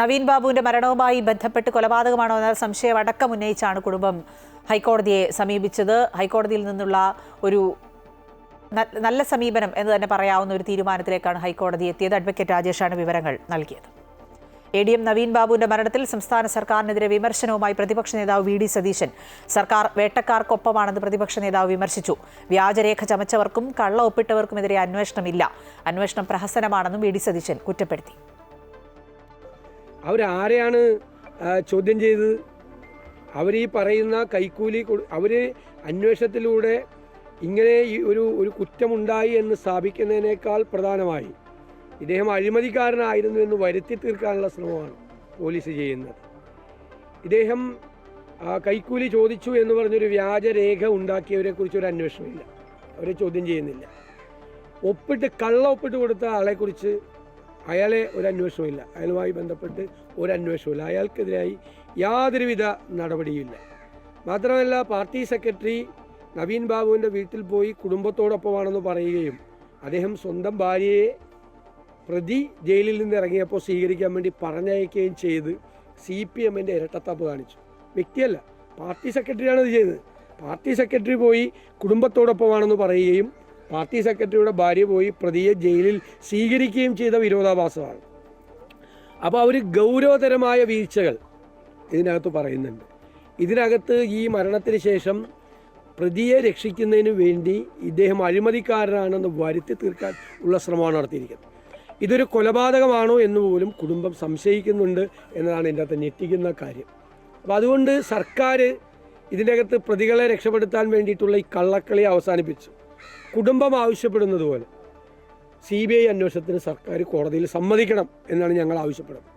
നവീൻ ബാബുവിന്റെ മരണവുമായി ബന്ധപ്പെട്ട് കൊലപാതകമാണോ എന്ന സംശയം അടക്കം ഉന്നയിച്ചാണ് കുടുംബം ഹൈക്കോടതിയെ സമീപിച്ചത്. ഹൈക്കോടതിയിൽ നിന്നുള്ള ഒരു നല്ല സമീപനം എന്ന് തന്നെ പറയാവുന്ന ഒരു തീരുമാനത്തിലേക്കാണ് ഹൈക്കോടതി എത്തിയത്. അഡ്വക്കേറ്റ് രാജേഷാണ് വിവരങ്ങൾ നൽകിയത്. എ ഡി എം നവീൻ ബാബുവിന്റെ മരണത്തിൽ സംസ്ഥാന സർക്കാരിനെതിരെ വിമർശനവുമായി പ്രതിപക്ഷ നേതാവ് വി ഡി സതീശൻ സർക്കാർ വേട്ടക്കാർക്കൊപ്പമാണെന്ന് പ്രതിപക്ഷ നേതാവ് വിമർശിച്ചു. വ്യാജരേഖ ചമച്ചവർക്കും കള്ള ഒപ്പിട്ടവർക്കുമെതിരെ അന്വേഷണമില്ല. അന്വേഷണം പ്രഹസനമാണെന്നും വി ഡി സതീശൻ കുറ്റപ്പെടുത്തി. അവരാരെയാണ് ചോദ്യം ചെയ്തത്? അവർ ഈ പറയുന്ന കൈക്കൂലി അവർ അന്വേഷണത്തിലൂടെ ഇങ്ങനെ ഈ ഒരു ഒരു കുറ്റമുണ്ടായി എന്ന് സ്ഥാപിക്കുന്നതിനേക്കാൾ പ്രധാനമായി ഇദ്ദേഹം അഴിമതിക്കാരനായിരുന്നു എന്ന് വരുത്തി തീർക്കാനുള്ള ശ്രമമാണ് പോലീസ് ചെയ്യുന്നത്. ഇദ്ദേഹം കൈക്കൂലി ചോദിച്ചു എന്ന് പറഞ്ഞൊരു വ്യാജരേഖ ഉണ്ടാക്കിയവരെ കുറിച്ച് ഒരു അന്വേഷണമില്ല. അവരെ ചോദ്യം ചെയ്യുന്നില്ല. ഒപ്പിട്ട് കള്ള ഒപ്പിട്ട് കൊടുത്ത ആളെക്കുറിച്ച് അയാളെ ഒരു അന്വേഷണമില്ല അയാളുമായി ബന്ധപ്പെട്ട് ഒരു അന്വേഷണമില്ല അയാൾക്കെതിരായി യാതൊരുവിധ നടപടിയുമില്ല. മാത്രമല്ല പാർട്ടി സെക്രട്ടറി നവീൻ ബാബുവിന്റെ വീട്ടിൽ പോയി കുടുംബത്തോടൊപ്പമാണെന്ന് പറയുകയും അദ്ദേഹം സ്വന്തം ഭാര്യയെ പ്രതി ജയിലിൽ നിന്ന് ഇറങ്ങിയപ്പോൾ സ്വീകരിക്കാൻ വേണ്ടി പറഞ്ഞയക്കുകയും ചെയ്ത് സി പി എമ്മിന്റെ ഇരട്ടത്താപ്പ് കാണിച്ചു. വ്യക്തിയല്ല പാർട്ടി സെക്രട്ടറിയാണ് ഇത് ചെയ്തത്. പാർട്ടി സെക്രട്ടറി പോയി കുടുംബത്തോടൊപ്പമാണെന്ന് പറയുകയും പാർട്ടി സെക്രട്ടറിയുടെ ഭാര്യ പോയി പ്രതിയെ ജയിലിൽ സ്വീകരിക്കുകയും ചെയ്ത വിരോധാഭാസമാണ്. അപ്പോൾ അവർ ഗൗരവതരമായ വീഴ്ചകൾ ഇതിനകത്ത് പറയുന്നുണ്ട്. ഇതിനകത്ത് ഈ മരണത്തിന് ശേഷം പ്രതിയെ രക്ഷിക്കുന്നതിന് വേണ്ടി ഇദ്ദേഹം അഴിമതിക്കാരനാണെന്ന് വരുത്തി തീർക്കാൻ ഉള്ള ശ്രമമാണ് നടത്തിയിരിക്കുന്നത്. ഇതൊരു കൊലപാതകമാണോ എന്ന് പോലും കുടുംബം സംശയിക്കുന്നുണ്ട് എന്നതാണ് ഇതിന്റെ അകത്ത് ഞെട്ടിക്കുന്ന കാര്യം. അപ്പോൾ അതുകൊണ്ട് സർക്കാർ ഇതിന്റെ അകത്ത് പ്രതികളെ രക്ഷപ്പെടുത്താൻ വേണ്ടിയിട്ടുള്ള ഈ കള്ളക്കളി അവസാനിപ്പിച്ചു. കുടുംബം ആവശ്യപ്പെടുന്നത് പോലെ സി ബി ഐ അന്വേഷണത്തിന് സർക്കാർ കോടതിയിൽ സമ്മതിക്കണം എന്നാണ് ഞങ്ങൾ ആവശ്യപ്പെടുന്നത്.